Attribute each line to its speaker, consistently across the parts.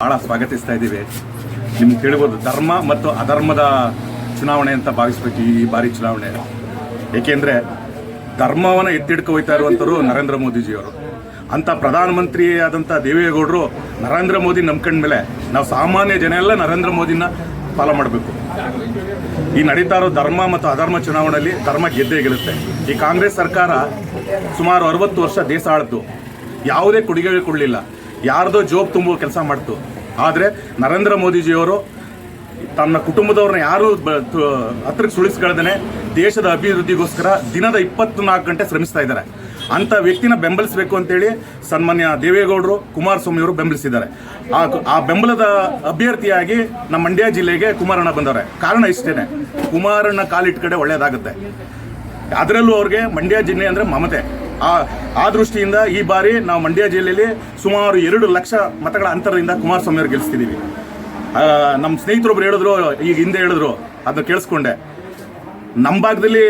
Speaker 1: ಬಹಳ ಸ್ವಾಗತಿಸ್ತಾ ಇದ್ದೀವಿ. ನಿಮ್ಗೆ ತಿಳಿಬೋದು ಧರ್ಮ ಮತ್ತು ಅಧರ್ಮದ ಚುನಾವಣೆ ಅಂತ ಭಾವಿಸ್ಬೇಕು ಈ ಬಾರಿ ಚುನಾವಣೆ. ಏಕೆಂದ್ರೆ ಧರ್ಮವನ್ನು ಎತ್ತಿಡ್ಕೊ ಹೋಯ್ತಾ ಇರುವಂಥವ್ರು ನರೇಂದ್ರ ಮೋದಿಜಿಯವರು. ಅಂತ ಪ್ರಧಾನಮಂತ್ರಿ ಆದಂಥ ದೇವೇಗೌಡರು ನರೇಂದ್ರ ಮೋದಿ ನಂಬ್ಕೊಂಡ್ಮೇಲೆ ನಾವು ಸಾಮಾನ್ಯ ಜನ ಎಲ್ಲ ನರೇಂದ್ರ ಮೋದಿನ ಫಾಲೋ ಮಾಡಬೇಕು. ಈ ನಡೀತಾ ಇರೋ ಧರ್ಮ ಮತ್ತು ಅಧರ್ಮ ಚುನಾವಣೆಯಲ್ಲಿ ಧರ್ಮ ಗೆದ್ದೇ ಗೆಲ್ಲುತ್ತೆ. ಈ ಕಾಂಗ್ರೆಸ್ ಸರ್ಕಾರ ಸುಮಾರು ಅರವತ್ತು ವರ್ಷ ದೇಶ ಆಳ್ತು ಯಾವುದೇ ಕೊಡುಗೆ ಕೊಡಲಿಲ್ಲ. ಯಾರ್ದೋ ಜೋಬ್ ತುಂಬುವ ಕೆಲಸ ಮಾಡ್ತು. ಆದರೆ ನರೇಂದ್ರ ಮೋದಿಜಿಯವರು ತನ್ನ ಕುಟುಂಬದವ್ರನ್ನ ಯಾರು ಹತ್ರಕ್ಕೆ ಸುಳಿಸ್ಕೊಳ್ದೇನೆ ದೇಶದ ಅಭಿವೃದ್ಧಿಗೋಸ್ಕರ ದಿನದ ಇಪ್ಪತ್ನಾಲ್ಕು ಗಂಟೆ ಶ್ರಮಿಸ್ತಾ ಇದ್ದಾರೆ. ಅಂತ ವ್ಯಕ್ತಿನ ಬೆಂಬಲಿಸಬೇಕು ಅಂತೇಳಿ ಸನ್ಮಾನ್ಯ ದೇವೇಗೌಡರು, ಕುಮಾರಸ್ವಾಮಿ ಅವರು ಬೆಂಬಲಿಸಿದ್ದಾರೆ. ಆ ಆ ಬೆಂಬಲದ ಅಭ್ಯರ್ಥಿಯಾಗಿ ನಮ್ಮ ಮಂಡ್ಯ ಜಿಲ್ಲೆಗೆ ಕುಮಾರಣ್ಣ ಬಂದವ್ರೆ. ಕಾರಣ ಇಷ್ಟೇನೆ. ಕುಮಾರಣ್ಣ ಕಾಲಿಟ್ಟ ಕಡೆ ಒಳ್ಳೇದಾಗುತ್ತೆ. ಅದರಲ್ಲೂ ಅವ್ರಿಗೆ ಮಂಡ್ಯ ಜಿಲ್ಲೆ ಅಂದರೆ ಮಮತೆ. ಆ ಆ ದೃಷ್ಟಿಯಿಂದ ಈ ಬಾರಿ ನಾವು ಮಂಡ್ಯ ಜಿಲ್ಲೆಯಲ್ಲಿ ಸುಮಾರು ಎರಡು ಲಕ್ಷ ಮತಗಳ ಅಂತರದಿಂದ ಕುಮಾರಸ್ವಾಮಿ ಅವರು ಗೆಲ್ಲಿಸ್ತಿದ್ದೀವಿ ನಮ್ಮ ಸ್ನೇಹಿತರೊಬ್ರು ಹೇಳಿದ್ರು ಈಗ ಹಿಂದೆ ಹೇಳಿದ್ರು, ಅದನ್ನ ಕೇಳಿಸ್ಕೊಂಡೆ. ನಮ್ಮ ಭಾಗದಲ್ಲಿ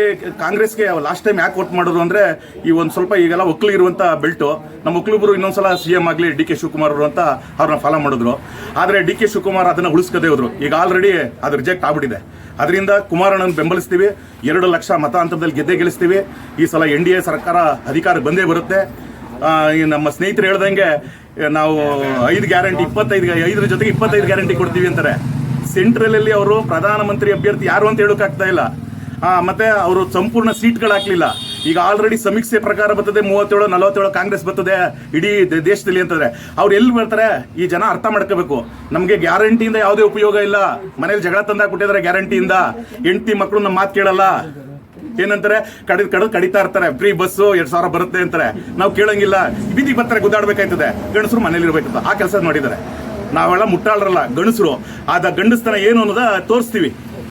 Speaker 1: ಕಾಂಗ್ರೆಸ್ಗೆ ಲಾಸ್ಟ್ ಟೈಮ್ ಯಾಕೆ ವೋಟ್ ಮಾಡೋದು ಅಂದರೆ ಈ ಒಂದು ಸ್ವಲ್ಪ ಈಗೆಲ್ಲ ಒಕ್ಕಲು ಇರುವಂತ ಬೆಲ್ಟು. ನಮ್ಮ ಒಕ್ಕಲಿಗರು ಇನ್ನೊಂದ್ಸಲ ಸಿ ಎಂ ಆಗಲಿ ಡಿ ಕೆ ಶಿವಕುಮಾರ್ ಅವರು ಅಂತ ಅವ್ರನ್ನ ಫಾಲೋ ಮಾಡಿದ್ರು. ಆದರೆ ಡಿ ಕೆ ಶಿವಕುಮಾರ್ ಅದನ್ನು ಉಳಿಸ್ಕದೇ ಹೋದ್ರು. ಈಗ ಆಲ್ರೆಡಿ ಅದು ರಿಜೆಕ್ಟ್ ಆಗ್ಬಿಟ್ಟಿದೆ. ಅದರಿಂದ ಕುಮಾರಣ್ಣನ ಬೆಂಬಲಿಸ್ತೀವಿ. ಎರಡು ಲಕ್ಷ ಮತ ಗೆದ್ದೆ ಗೆಲ್ಲಿಸ್ತೀವಿ. ಈ ಸಲ ಎನ್ ಡಿ ಎ ಸರ್ಕಾರ ಅಧಿಕಾರ ಬಂದೇ ಬರುತ್ತೆ. ನಮ್ಮ ಸ್ನೇಹಿತರು ಹೇಳ್ದಂಗೆ ನಾವು ಐದು ಗ್ಯಾರಂಟಿ ಇಪ್ಪತ್ತೈದು ಐದರ ಜೊತೆಗೆ ಇಪ್ಪತ್ತೈದು ಗ್ಯಾರಂಟಿ ಕೊಡ್ತೀವಿ ಅಂತಾರೆ. ಸೆಂಟ್ರಲಲ್ಲಿ ಅವರು ಪ್ರಧಾನಮಂತ್ರಿ ಅಭ್ಯರ್ಥಿ ಯಾರು ಅಂತ ಹೇಳೋಕ್ಕಾಗ್ತಾ ಇಲ್ಲ. ಮತ್ತೆ ಅವರು ಸಂಪೂರ್ಣ ಸೀಟ್ಗಳು ಹಾಕ್ಲಿಲ್ಲ. ಈಗ ಆಲ್ರೆಡಿ ಸಮೀಕ್ಷೆ ಪ್ರಕಾರ ಬರ್ತದೆ, ಮೂವತ್ತೇಳು, ನಲವತ್ತೇಳು ಕಾಂಗ್ರೆಸ್ ಬರ್ತದೆ ಇಡೀ ದೇಶದಲ್ಲಿ ಅಂತಂದ್ರೆ. ಅವ್ರು ಎಲ್ಲಿ ಬರ್ತಾರೆ? ಈ ಜನ ಅರ್ಥ ಮಾಡ್ಕೋಬೇಕು. ನಮಗೆ ಗ್ಯಾರಂಟಿಯಿಂದ ಯಾವುದೇ ಉಪಯೋಗ ಇಲ್ಲ. ಮನೇಲಿ ಜಗಳ ತಂದಾಕ್ಬಿಟ್ಟಿದ್ದಾರೆ ಗ್ಯಾರಂಟಿಯಿಂದ ಹೆಂಡತಿ ಮಕ್ಕಳು ನಮ್ಮ ಮಾತು ಕೇಳಲ್ಲ. ಏನಂತಾರೆ? ಕಡಿದ್ ಕಡದ್ ಕಡಿತಾ ಇರ್ತಾರೆ. ಫ್ರೀ ಬಸ್ಸು ಎರಡು ಸಾವಿರ ಬರುತ್ತೆ ಅಂತಾರೆ. ನಾವು ಕೇಳಂಗಿಲ್ಲ. ಬೀದಿಗೆ ಬರ್ತಾರೆ, ಗುದ್ದಾಡ್ಬೇಕಾಯ್ತದೆ. ಗಂಡಸರು ಮನೇಲಿ ಇರ್ಬೇಕಂತ. ಆ ಕೆಲಸ ಮಾಡಿದ್ದಾರೆ ನಾವೆಲ್ಲ ಮುಟ್ಟಾಳರಲ್ಲ, ಗಂಡಸರು. ಆದ ಗಂಡಸ್ತನ ಏನು ಅನ್ನೋದ ತೋರಿಸ್ತೀವಿ.